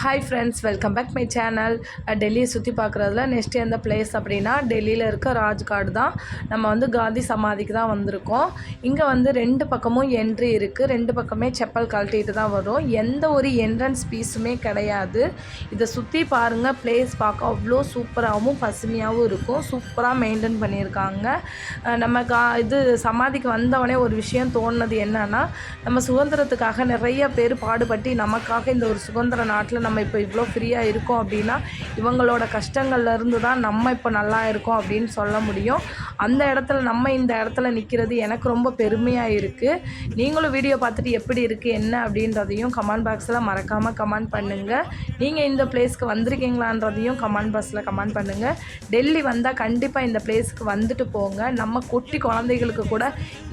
Hi friends welcome back my channel டெல்லியை சுற்றி பார்க்குறதுல நெக்ஸ்ட் எந்த பிளேஸ் அப்படின்னா டெல்லியில் இருக்க ராஜ்காட் தான். நம்ம வந்து காந்தி சமாதிக்கு தான் வந்திருக்கோம். இங்கே வந்து ரெண்டு பக்கமும் என்ட்ரி இருக்குது ரெண்டு பக்கமே செப்பல் கழட்டிட்டு தான் வரும். எந்த ஒரு என்ட்ரன்ஸ் பீஸுமே கிடையாது. இதை சுற்றி பாருங்கள் பிளேஸ் பார்க்க அவ்வளோ சூப்பராகவும் பசுமையாகவும் இருக்கும். சூப்பராக மெயின்டைன் பண்ணியிருக்காங்க. நம்ம கா இது சமாதிக்கு வந்தவொடனே ஒரு விஷயம் தோணுனது என்னன்னா நம்ம சுதந்திரத்துக்காக நிறைய பேர் பாடுபட்டு நமக்காக இந்த ஒரு சுதந்திர நாட்டில் நம்ம இப்போ இவ்வளோ ஃப்ரீயாக இருக்கோம் அப்படின்னா இவங்களோட கஷ்டங்கள்லேருந்து தான் நம்ம இப்போ நல்லா இருக்கோம் அப்படின்னு சொல்ல முடியும். அந்த இடத்துல நம்ம இந்த இடத்துல நிற்கிறது எனக்கு ரொம்ப பெருமையாக இருக்குது நீங்களும் வீடியோ பார்த்துட்டு எப்படி இருக்குது என்ன அப்படின்றதையும் கமெண்ட் பாக்ஸில் மறக்காமல் கமெண்ட் பண்ணுங்கள் நீங்கள் இந்த பிளேஸ்க்கு வந்திருக்கீங்களான்றதையும் கமெண்ட் பாக்ஸில் கமெண்ட் பண்ணுங்கள் டெல்லி வந்தால் கண்டிப்பாக இந்த பிளேஸ்க்கு வந்துட்டு போங்க. நம்ம குட்டி குழந்தைகளுக்கு கூட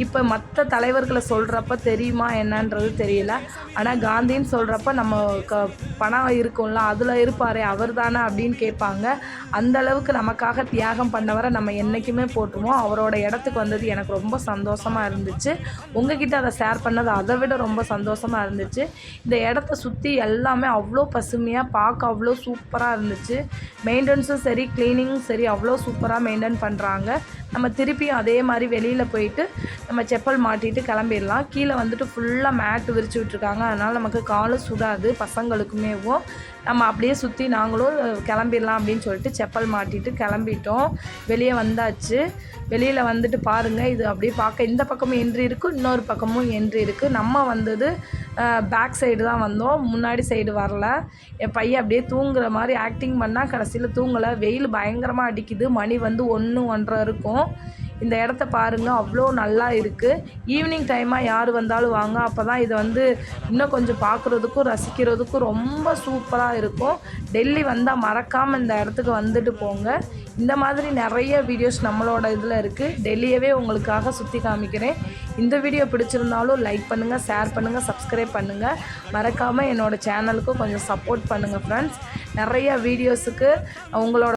இப்போ மற்ற தலைவர்களை சொல்கிறப்ப தெரியுமா என்னன்றது தெரியல. ஆனால் காந்தின்னு சொல்கிறப்ப நம்ம க பணம் இருக்கும்ல அதில் இருப்பாரே அவர் தானே அப்படின்னு கேட்பாங்க. அந்த அளவுக்கு நமக்காக தியாகம் பண்ணவரை நம்ம என்றைக்குமே போட்டுருவோம் அவரோட இடத்துக்கு வந்தது எனக்கு ரொம்ப சந்தோஷமாக இருந்துச்சு. உங்ககிட்ட அதை ஷேர் பண்ணது அதை விட ரொம்ப சந்தோஷமாக இருந்துச்சு. இந்த இடத்த சுற்றி எல்லாமே அவ்வளோ பசுமையாக பார்க்க அவ்வளோ சூப்பராக இருந்துச்சு. மெயின்டெனன்ஸும் சரி க்ளீனிங்கும் சரி அவ்வளோ சூப்பராக மெயின்டைன் பண்ணுறாங்க நம்ம திருப்பியும் அதே மாதிரி வெளியில் போயிட்டு நம்ம செப்பல் மாட்டிட்டு கிளம்பிடலாம். கீழே வந்துட்டு ஃபுல்லாக மேட்டு விரிச்சு விட்ருக்காங்க அதனால் நமக்கு காலும் சுடாது பசங்களுக்குமேவும் நம்ம அப்படியே சுற்றி நாங்களும் கிளம்பிடலாம் அப்படின்னு சொல்லிட்டு செப்பல் மாட்டிட்டு கிளம்பிட்டோம். வெளியே வந்தாச்சு. வெளியில் வந்துட்டு பாருங்கள் இது அப்படியே பார்க்க இந்த பக்கமும் என்ட்ரி இருக்குது இன்னொரு பக்கமும் என்ட்ரி இருக்குது நம்ம வந்தது பேக் சைடு தான் வந்தோம். முன்னாடி சைடு வரல. என் பையன் அப்படியே தூங்குற மாதிரி ஆக்டிங் பண்ணால் கடைசியில் தூங்கலை. வெயில் பயங்கரமாக அடிக்குது. மணி வந்து ஒன்று ஒன்றரை இருக்கும். இந்த இடத்த பாருங்கள் அவ்வளோ நல்லா இருக்குது ஈவினிங் டைமாக யார் வந்தாலும் வாங்க. அப்போ தான் இதை வந்து இன்னும் கொஞ்சம் பார்க்குறதுக்கும் ரசிக்கிறதுக்கும் ரொம்ப சூப்பராக இருக்கும். டெல்லி வந்தால் மறக்காமல் இந்த இடத்துக்கு வந்துட்டு போங்க. இந்த மாதிரி நிறைய வீடியோஸ் நம்மளோட இதில் இருக்குது டெல்லியவே உங்களுக்காக சுற்றி காமிக்கிறேன். இந்த வீடியோ பிடிச்சிருந்தாலும் லைக் பண்ணுங்கள் ஷேர் பண்ணுங்கள் சப்ஸ்கிரைப் பண்ணுங்கள் மறக்காமல் என்னோடய சேனலுக்கும் கொஞ்சம் சப்போர்ட் பண்ணுங்கள் ஃப்ரெண்ட்ஸ் நிறைய வீடியோஸுக்கு உங்களோட